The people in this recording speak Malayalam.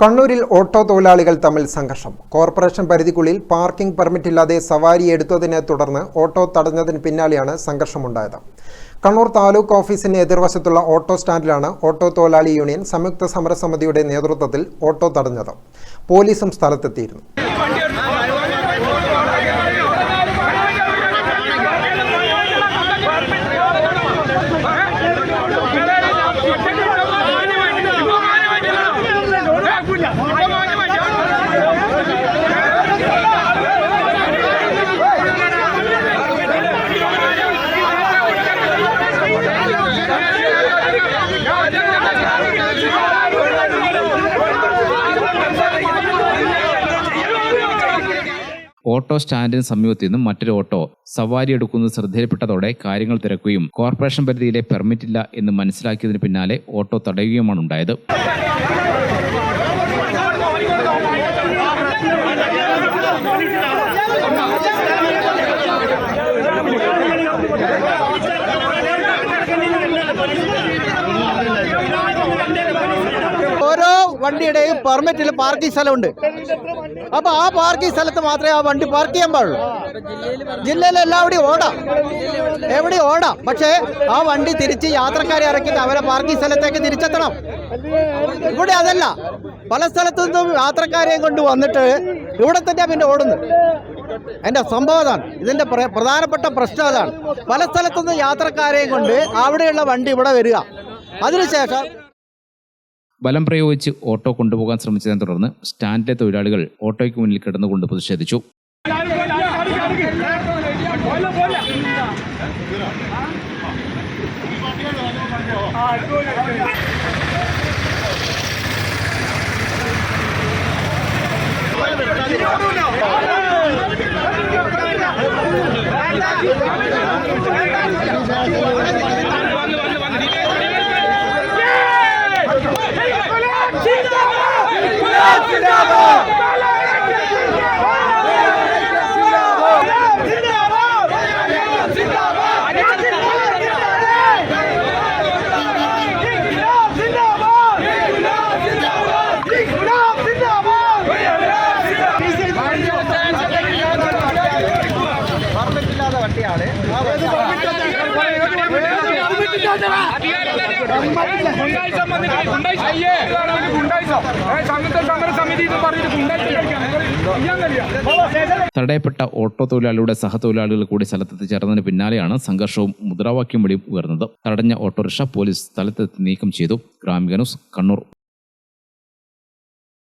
കണ്ണൂരിൽ ഓട്ടോ തൊഴിലാളികൾ തമ്മിൽ സംഘർഷം. കോർപ്പറേഷൻ പരിധിക്കുള്ളിൽ പാർക്കിംഗ് പെർമിറ്റ് ഇല്ലാതെ സവാരി എടുത്തതിനെ തുടർന്ന് ഓട്ടോ തടഞ്ഞതിന് പിന്നാലെയാണ് സംഘർഷമുണ്ടായത്. കണ്ണൂർ താലൂക്ക് ഓഫീസിന് എതിർവശത്തുള്ള ഓട്ടോ സ്റ്റാൻഡിലാണ് ഓട്ടോ തൊഴിലാളി യൂണിയൻ സംയുക്ത സമരസമിതിയുടെ നേതൃത്വത്തിൽ ഓട്ടോ തടഞ്ഞത്. പോലീസും സ്ഥലത്തെത്തിയിരുന്നു. ഓട്ടോ സ്റ്റാൻഡിന് സമീപത്തു നിന്നും മറ്റൊരു ഓട്ടോ സവാരി എടുക്കുന്നത് ശ്രദ്ധയിൽപ്പെട്ടതോടെ കാര്യങ്ങൾ തിരക്കുകയും കോർപ്പറേഷൻ പരിധിയിലെ പെർമിറ്റില്ല എന്ന് മനസ്സിലാക്കിയതിന് പിന്നാലെ ഓട്ടോ തടയുകയുമാണ് ഉണ്ടായത്. ഓരോ വണ്ടിയുടെയും പെർമിറ്റിൽ പാർക്കിംഗ് സ്ഥലമുണ്ട്. അപ്പൊ ആ പാർക്കിംഗ് സ്ഥലത്ത് മാത്രമേ ആ വണ്ടി പാർക്ക് ചെയ്യാൻ പാടുള്ളൂ. ജില്ലയിൽ എല്ലാവിടെയും ഓടാം. എവിടെ ഓടാം. പക്ഷേ ആ വണ്ടി തിരിച്ച് യാത്രക്കാരെ ഇറക്കിയിട്ട് അവരെ പാർക്കിംഗ് സ്ഥലത്തേക്ക് തിരിച്ചെത്തണം. ഇവിടെ അതല്ല. പല സ്ഥലത്തു നിന്നും യാത്രക്കാരെയും കൊണ്ട് വന്നിട്ട് ഇവിടെ തന്നെ പിന്നെ ഓടുന്നു എന്റെ സംഭവം അതാണ്. ഇതിന്റെ പ്രധാനപ്പെട്ട പ്രശ്നം അതാണ്. പല സ്ഥലത്തുനിന്നും യാത്രക്കാരെയും കൊണ്ട് അവിടെയുള്ള വണ്ടി ഇവിടെ വരിക. അതിനുശേഷം ബലം പ്രയോഗിച്ച് ഓട്ടോ കൊണ്ടുപോകാൻ ശ്രമിച്ചതിനെ തുടർന്ന് സ്റ്റാൻഡിലെ തൊഴിലാളികൾ ഓട്ടോയ്ക്ക് മുന്നിൽ കിടന്നുകൊണ്ട് പ്രതിഷേധിച്ചു. ഗുണ്ടായിസം കഴിയാം. തടയപ്പെട്ട ഓട്ടോ തൊഴിലാളിയുടെ സഹതൊഴിലാളികൾ കൂടി സ്ഥലത്തെത്തി ചേർന്നതിന് പിന്നാലെയാണ് സംഘർഷവും മുദ്രാവാക്യം വഴിയും ഉയർന്നത്. തടഞ്ഞ ഓട്ടോറിക്ഷ പോലീസ് സ്ഥലത്തെത്തി നീക്കം ചെയ്തു. ഗ്രാമിക ന്യൂസ് കണ്ണൂർ.